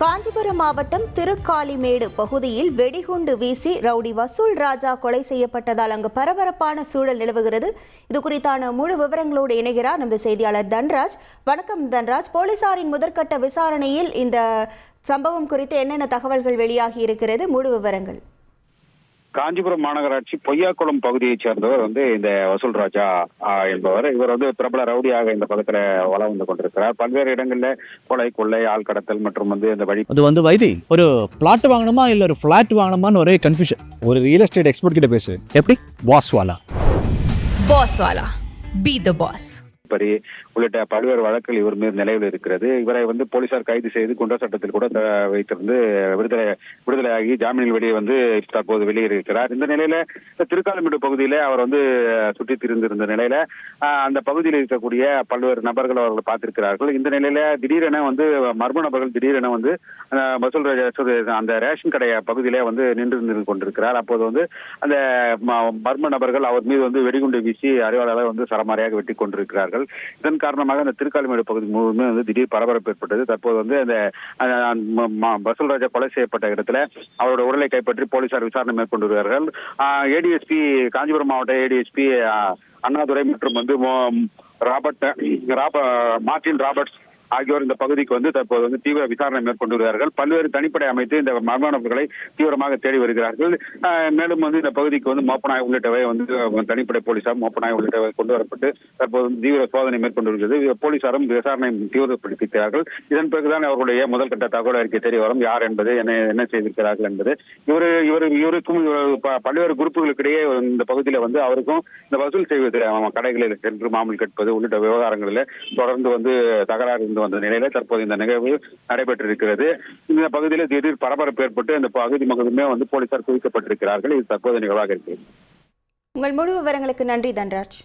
காஞ்சிபுரம் மாவட்டம் திருக்காளிமேடு பகுதியில் வெடிகுண்டு வீசி ரவுடி வசூல் ராஜா கொலை செய்யப்பட்டதால் அங்கு பரபரப்பான சூழல் நிலவுகிறது. இது குறித்தான முழு விவரங்களோடு இணைகிறார் நமது செய்தியாளர் தன்ராஜ். வணக்கம் தன்ராஜ். போலீசாரின் முதற்கட்ட விசாரணையில் இந்த சம்பவம் குறித்து என்னென்ன தகவல்கள் வெளியாகி இருக்கிறது? முழு விவரங்கள். காஞ்சிபுரம் மாநகராட்சி பொய்யாக்குளம் பகுதியைச் சேர்ந்தவர் வந்து இந்த வசூல் ராஜா என்பவர். இவர் வந்து பிரபல ரவுடியாக இந்த பக்கத்துல வளம் வந்து கொண்டிருக்கிறார். பல்வேறு இடங்கள்ல கொலை கொள்ளை ஆள் கடத்தல் மற்றும் வந்து இந்த வழி அது வந்து வைதி ஒரு பிளாட் வாங்கணுமா இல்ல ஒரு ஃபிளாட் வாங்கணுமான்னு ஒரே கன்ஃபியூஷன் ஒரு ரியல் எஸ்டேட் எக்ஸ்பர்ட் கிட்ட பேசு. எப்படி? Boss Wala. Boss Wala. Be the boss. பறி உள்ளிட்ட பல்வேறு வழக்குகள் இவர் மீது நிலையில் இருக்கிறது. இவரை வந்து போலீசார் கைது செய்து குண்டர் சட்டத்தில் கூட வைத்திருந்து விடுதலை விடுதலையாகி ஜாமீனில் வெளியே வந்து தற்போது வெளியேறியிருக்கிறார். இந்த நிலையில இந்த திருக்காலமேடு பகுதியில அவர் வந்து சுற்றித் திரிந்திருந்த நிலையில அந்த பகுதியில் இருக்கக்கூடிய பல்வேறு நபர்கள் அவர்கள் பார்த்திருக்கிறார்கள். இந்த நிலையில திடீரென வந்து மர்ம நபர்கள் திடீரென வந்து மசூல் வசூல் அந்த ரேஷன் கடை பகுதியிலே வந்து நின்று நின்று கொண்டிருக்கிறார். அப்போது வந்து அந்த மர்ம நபர்கள் அவர் மீது வந்து வெடிகுண்டு வீசி அறிவாளர்கள் வந்து சரமாரியாக வெட்டி கொண்டிருக்கிறார்கள். இதன் காரணமாக அந்த திருக்காலிமேடு பகுதி முழுவதுமே வந்து திடீர் பரபரப்பு ஏற்பட்டது. தற்போது வந்து அந்த அந்த- கொலை செய்யப்பட்ட இடத்துல அவரோட உடலை கைப்பற்றி போலீசார் விசாரணை மேற்கொண்டு வருகிறார்கள். ஏடிஎஸ்பி காஞ்சிபுரம் மாவட்ட ஏடிஎஸ்பி அண்ணாதுரை மற்றும் வந்து ராபர்ட் ராப மார்டின் ராபர்ட்ஸ் ஆகியோர் இந்த பகுதிக்கு வந்து தற்போது வந்து தீவிர விசாரணை மேற்கொண்டு வருகிறார்கள். பல்வேறு தனிப்படை அமைத்து இந்த மர்ம நபர்களை தீவிரமாக தேடி வருகிறார்கள். மேலும் வந்து இந்த பகுதிக்கு வந்து மோப்பநாய் உள்ளிட்டவை வந்து தனிப்படை போலீசார் மோப்பநாய் உள்ளிட்டவை கொண்டு வரப்பட்டு தற்போது தீவிர சோதனை மேற்கொண்டு வருகிறது. போலீசாரும் விசாரணை தீவிரப்படுத்தியிருக்கிறார்கள். இதன் பிறகுதான் அவர்களுடைய முதல் கட்ட தகவல் அறிக்கை தெரிய வரும். யார் என்பது என்ன என்ன செய்திருக்கிறார்கள் என்பது. இவர் இவர் இவருக்கும் இவர் ப- பல்வேறு குரூப்புகளுக்கிடையே இந்த பகுதியில் வந்து அவருக்கும் இந்த வசூல் செய்வது கடைகளில் சென்று மாமல் கேட்பது உள்ளிட்ட விவகாரங்களில் தொடர்ந்து வந்து தகராறு இருந்து வந்த நிலையில தற்போது இந்த நிகழ்வு நடைபெற்றிருக்கிறது. இந்த பகுதியில் திடீர் பரபரப்பு ஏற்பட்டு இந்த பகுதி முழுவதுமே வந்து போலீசார் குவிக்கப்பட்டிருக்கிறார்கள். இது தற்போது நிகழ்வாக இருக்கிறது. உங்கள் முழு விவரங்களுக்கு நன்றி தன்ராஜ்.